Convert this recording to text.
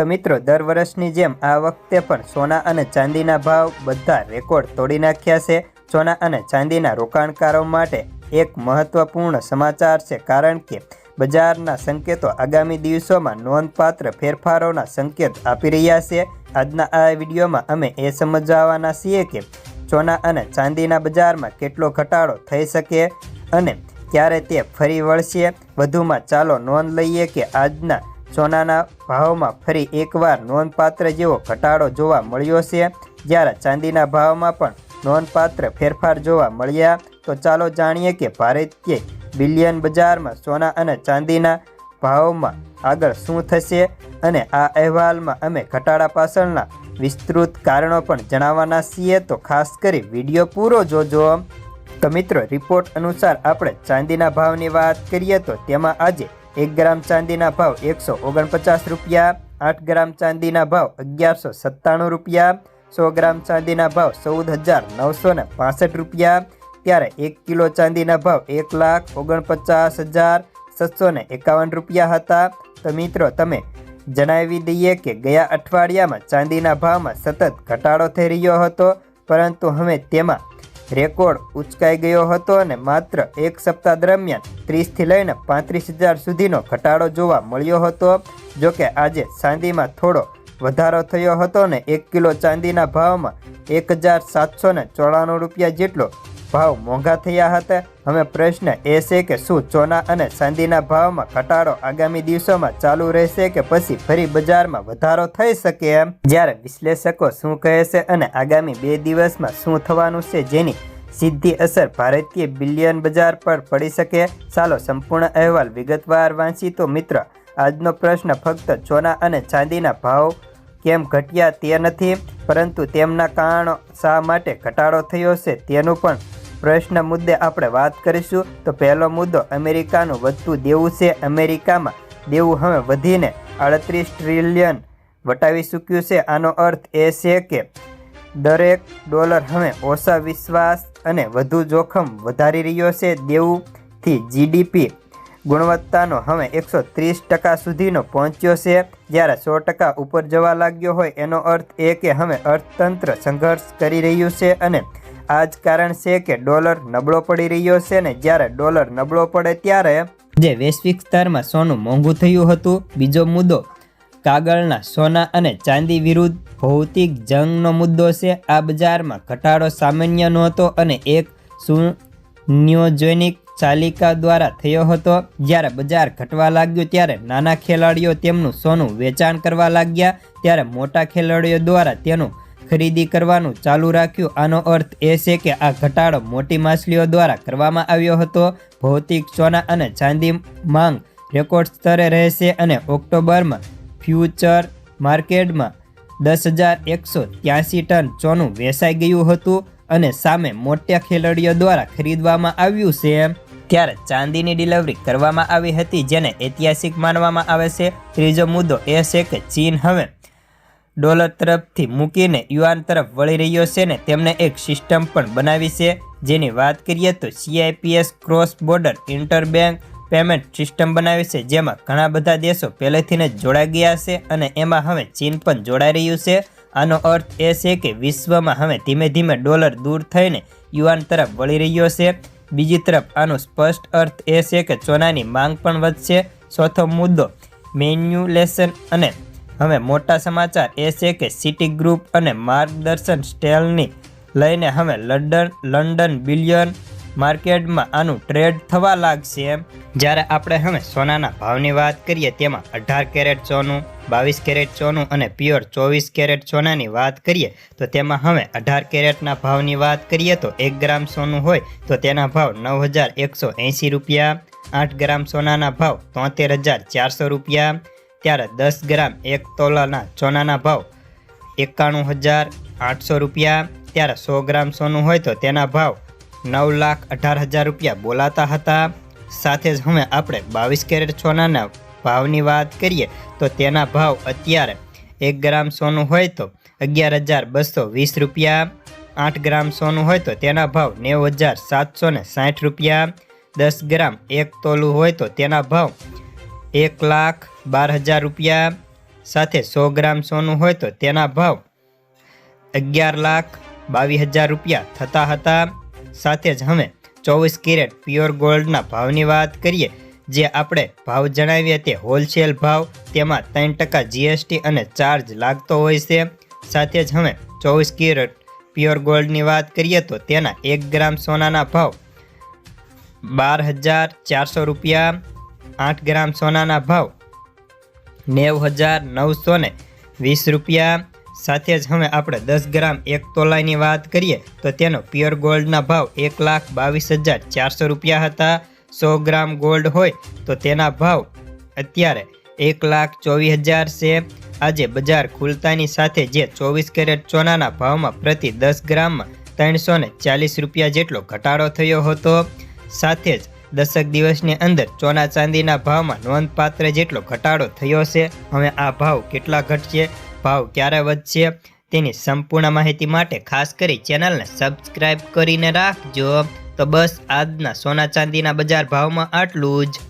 તો મિત્રો, દર વર્ષની જેમ આ વખતે પણ સોના અને ચાંદીના ભાવ બધા રેકોર્ડ તોડી નાખ્યા છે. સોના અને ચાંદીના રોકાણકારો માટે એક મહત્વપૂર્ણ સમાચાર છે, કારણ કે બજારના સંકેતો આગામી દિવસોમાં નોંધપાત્ર ફેરફારોના સંકેત આપી રહ્યા છે. આજના આ વિડીયોમાં અમે એ સમજાવવાના છીએ કે સોના અને ચાંદીના બજારમાં કેટલો ઘટાડો થઈ શકે અને ક્યારે તે ફરી વળશે. વધુમાં ચાલો નોંધ લઈએ કે આજના સોનાના ભાવમાં ફરી એકવાર નોંધપાત્ર જેવો ઘટાડો જોવા મળ્યો છે. જ્યારે ચાંદીના ભાવમાં પણ નોંધપાત્ર ફેરફાર જોવા મળ્યા, તો ચાલો જાણીએ કે ભારતીય બિલિયન બજારમાં સોના અને ચાંદીના ભાવમાં આગળ શું થશે અને આ અહેવાલમાં અમે ઘટાડા પાછળના વિસ્તૃત કારણો પણ જણાવવાના છીએ. તો ખાસ કરી વીડિયો પૂરો જોજો. તો મિત્રો, રિપોર્ટ અનુસાર આપણે ચાંદીના ભાવની વાત કરીએ તો તેમાં આજે એક ગ્રામ ચાંદીના ભાવ એકસો ઓગણપચાસ રૂપિયા, આઠ ગ્રામ ચાંદીના ભાવ અગિયારસો સત્તાણું રૂપિયા, સો ગ્રામ ચાંદીના ભાવ ચૌદ હજાર નવસો ને પાસઠ રૂપિયા. ત્યારે એક કિલો ચાંદીના ભાવ એક લાખ ઓગણપચાસ હજાર સાતસો ને એકાવન રૂપિયા હતા. તો મિત્રો, તમે જણાવી દઈએ કે ગયા અઠવાડિયામાં ચાંદીના ભાવમાં સતત ઘટાડો થઈ રહ્યો હતો, પરંતુ હવે તેમાં રેકોર્ડ ઉચકાઈ ગયો હતો અને માત્ર એક સપ્તાહ દરમિયાન ત્રીસથી લઈને પાંત્રીસ હજાર સુધીનો ઘટાડો જોવા મળ્યો હતો, જોકે આજે ચાંદીમાં થોડો વધારો થયો હતો ને એક કિલો ચાંદીના ભાવમાં એક હજાર સાતસો ને ચોરાણું રૂપિયા જેટલો ભાવ મોંઘા થયા હતા. હવે પ્રશ્ન એ છે કે શું સોના અને ચાંદીના ભાવમાં ઘટાડો આગામી દિવસોમાં ચાલુ રહેશે કે પછી ફરી બજારમાં વધારો થઈ શકે એમ? જ્યારે વિશ્લેષકો શું કહે છે અને આગામી બે દિવસમાં શું થવાનું છે જેની સીધી અસર ભારતીય બિલિયન બજાર પર પડી શકે. ચાલો, સંપૂર્ણ અહેવાલ વિગતવાર વાંચી. તો મિત્ર, આજનો પ્રશ્ન ફક્ત સોના અને ચાંદીના ભાવ કેમ ઘટ્યા તે નથી, પરંતુ તેમના કારણો શા માટે ઘટાડો થયો છે તેનું પણ પ્રશ્ન મુદ્દે આપણે વાત કરીશું. તો પહેલો મુદ્દો, અમેરિકાનું વધતું દેવું છે. અમેરિકામાં દેવું હવે વધીને આડત્રીસ ટ્રિલિયન વટાવી ચૂક્યું છે. આનો અર્થ એ છે કે દરેક ડોલર હવે ઓછા વિશ્વાસ અને વધુ જોખમ વધારી રહ્યો છે દેવુંથી જીડીપી ગુણવત્તાનો હવે એકસો ત્રીસ ટકા સુધીનો પહોંચ્યો છે. જ્યારે સો ટકા ઉપર જવા લાગ્યો હોય એનો અર્થ એ કે હવે અર્થતંત્ર સંઘર્ષ કરી રહ્યું છે અને આ જ કારણ છે કે ડોલર નબળો પડી રહ્યો છે ને જ્યારે ડોલર નબળો પડે ત્યારે જે વૈશ્વિક સ્તરમાં સોનું મોંઘું થયું હતું, બીજો મુદ્દો કાગળના સોના અને ચાંદી વિરુદ્ધ ભૌતિક જંગનો મુદ્દો છે. આ બજારમાં ઘટાડો સામાન્ય નહોતો અને એક સુનિયોજનિક ચાલિકા દ્વારા થયો હતો. જ્યારે બજાર ઘટવા લાગ્યું ત્યારે નાના ખેલાડીઓ તેમનું સોનું વેચાણ કરવા લાગ્યા. ત્યારે મોટા ખેલાડીઓ દ્વારા તેનું ખરીદી કરવાનું ચાલુ રાખ્યું. આનો અર્થ એ છે કે આ ઘટાડો મોટી માછલીઓ દ્વારા કરવામાં આવ્યો હતો. ભૌતિક સોના અને ચાંદી માંગ રેકોર્ડ સ્તરે રહેશે અને ઓક્ટોબરમાં ફ્યુચર માર્કેટમાં દસ હજાર એકસો ત્યાસી ટન સોનું વેચાઈ ગયું હતું અને સામે મોટા ખેલાડીઓ દ્વારા ખરીદવામાં આવ્યું છે. ત્યારે ચાંદીની ડિલિવરી કરવામાં આવી હતી, જેને ઐતિહાસિક માનવામાં આવે છે. ત્રીજો મુદ્દો એ છે કે ચીન હવે ડોલર તરફથી મૂકીને યુવાન તરફ વળી રહ્યો છે ને તેમણે એક સિસ્ટમ પણ બનાવી છે. જેની વાત કરીએ તો CIPS cross border interbank payment system બનાવી છે, જેમાં ઘણા બધા દેશો પહેલેથી જ જોડાઈ ગયા છે અને એમાં હવે ચીન પણ જોડાઈ રહ્યું છે. આનો અર્થ એ છે કે વિશ્વમાં હવે ધીમે ધીમે ડોલર દૂર થઈને યુવાન તરફ વળી રહ્યો છે. બીજી તરફ, આનો સ્પષ્ટ અર્થ એ છે કે સોનાની માંગ પણ વધશે. ચોથો મુદ્દો, મેન્યુલેશન અને હવે મોટા સમાચાર એ છે કે સિટી ગ્રુપ અને માર્ગદર્શન સ્ટેલની લઈને હવે લંડન લંડન બિલિયન માર્કેટમાં આનું ટ્રેડ થવા લાગશે જ્યારે આપણે હવે સોનાના ભાવની વાત કરીએ, તેમાં અઢાર કેરેટ સોનું, બાવીસ કેરેટ સોનું અને પ્યોર ચોવીસ કેરેટ સોનાની વાત કરીએ, તો તેમાં હવે અઢાર કેરેટના ભાવની વાત કરીએ, તો એક ગ્રામ સોનું હોય, તો તેના ભાવ નવ હજાર એકસો એંસી રૂપિયા, આઠ ગ્રામ સોનાના ભાવ તોતેર હજાર ચારસો રૂપિયા, ત્યારે દસ ગ્રામ એક તોલાના સોનાના ભાવ એકાણું હજાર આઠસો રૂપિયા, ત્યારે સો ગ્રામ સોનું હોય, તો તેના ભાવ નવ લાખ અઢાર હજાર રૂપિયા બોલાતા હતા. સાથે જ હવે આપણે બાવીસ કેરેટ સોનાના ભાવની વાત કરીએ તો તેના ભાવ અત્યારે એક ગ્રામ સોનું હોય તો અગિયાર હજાર બસો વીસ રૂપિયા, આઠ ગ્રામ સોનું હોય તો તેના ભાવ નેવું હજાર સાતસો ને સાઠ રૂપિયા, દસ ગ્રામ એક તોલું હોય તો તેના ભાવ એક લાખ બાર હજાર રૂપિયા, સાથે સો ગ્રામ સોનું હોય તો તેના ભાવ અગિયાર લાખ બાવીસ હજાર રૂપિયા થતા હતા. સાથે જ હવે ચોવીસ કેરેટ પ્યોર ગોલ્ડના ભાવની વાત કરીએ, જે આપણે ભાવ જણાવીએ તે હોલસેલ ભાવ, તેમાં ત્રણ ટકા જીએસટી અને ચાર્જ લાગતો હોય છે. સાથે જ હવે ચોવીસ કેરેટ પ્યોર ગોલ્ડની વાત કરીએ તો તેના એક ગ્રામ સોનાના ભાવ બાર હજાર ચારસો રૂપિયા, આઠ ગ્રામ સોનાના ભાવ નેવ હજાર નવસો વીસ રૂપિયા સાથે જ હવે આપણે દસ ગ્રામ એક તોલાની વાત કરીએ, તો તેનો પ્યોર ગોલ્ડના ભાવ એક લાખ બાવીસ હજાર ચારસો રૂપિયા હતા. સો ગ્રામ ગોલ્ડ હોય, તો તેના ભાવ અત્યારે એક લાખ ચોવીસ હજાર છે. આજે બજાર ખુલતાની સાથે જે ચોવીસ કેરેટ સોનાના ભાવમાં પ્રતિ દસ ગ્રામમાં ત્રણસો ને ચાલીસ રૂપિયા જેટલો ઘટાડો થયો હતો. સાથે જ દશક દિવસની અંદર સોના ચાંદીના ભાવમાં નોંધપાત્ર જેટલો ઘટાડો થયો છે. હવે આ ભાવ કેટલા ઘટશે? ભાવ ક્યારે વધશે તેની સંપૂર્ણ માહિતી માટે ખાસ કરી ચેનલને સબસ્ક્રાઈબ કરીને રાખજો. તો બસ આજના સોના ચાંદીના બજાર ભાવમાં આટલું જ.